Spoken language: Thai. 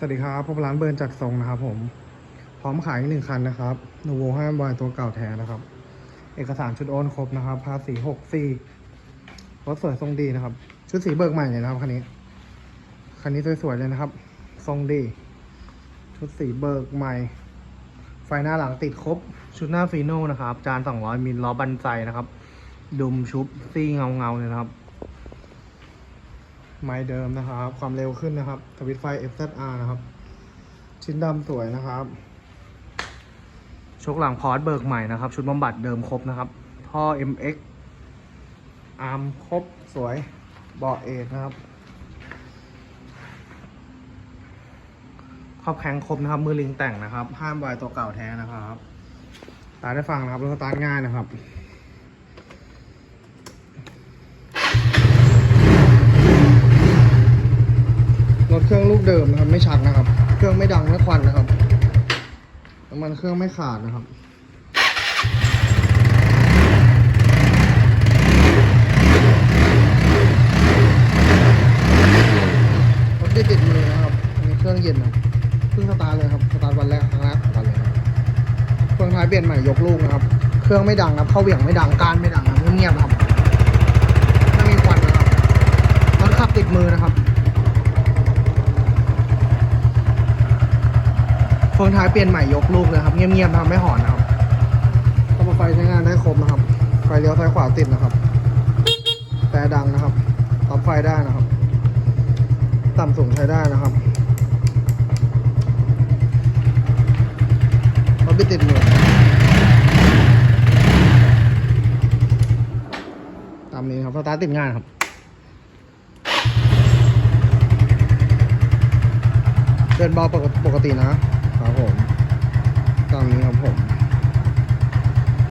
สวัสดีครับพบร้านเบิร์นจัดทรงนะครับผม พร้อมขายอีกหนึ่งคันนะครับนูโวห้ามวายตัวเก่าแท้นะครับ เอกสารชุดโอนครบนะครับ ภาษีหกสี่รถสวยทรงดีนะครับ ชุดสีเบิกใหม่เลยนะครับคันนี้ คันนี้สวยๆเลยนะครับ ทรงดี ชุดสีเบิกใหม่ ไฟหน้าหลังติดครบ ชุดหน้าฟีโน่นะครับ จาน200มิลล้อบันไซนะครับ ดุมชุบซี่เงาเงาๆเลยนะครับ ไม้เดิมนะครับ ความเร็วขึ้นนะครับสวิตไฟ FZR นะครับ ชิ้นดำสวยนะครับชกหลังพอร์ตเบิกใหม่นะครับ ชุดบำบัดเดิมครบนะครับท่อ MX อาร์มครบสวยเบาะเอกนะครับครอบแข้งครบนะครับ มือลิงแต่งนะครับ ห้ามวายตัวเก่าแท้นะครับ ตาได้ฟังนะครับแล้วก็ตาร์ทง่ายนะครับ ถเครื่องลูกเดิมนะครับไม่ชักนะครับ เครื่องไม่ดังไม่ควันนะครับน้ำมันเครื่องไม่ขาดนะครับรถติดติดมือนะครับอันนี้เครื่องเย็นนะเพิ่งสตาร์เลยครับสตาร์วันแรกครั้งแรกวันเลยครับเครื่องท้ายเปลี่ยนใหม่ยกลูกนะครับ เครื่องไม่ดังนะครับเข้าเหวี่ยงไม่ดังการไม่ดังนะเงียบๆนะครับไม่มีควันนะครับรถขับติดมือนะครับ เฟืองท้ายเปลี่ยนใหม่ยกลูกเลยครับ เงียบๆนะครับไม่หอนนะครับระบบไฟใช้งานได้ครบนะครับ ไฟเลี้ยวซ้ายขวาติดนะครับ แต่ดังนะครับตับไฟได้นะครับ ต่ำสูงใช้ได้นะครับรถไม่ติดหมือตามนี้ครับสตาร์ติดง่ายครับเดินเบาปกตินะ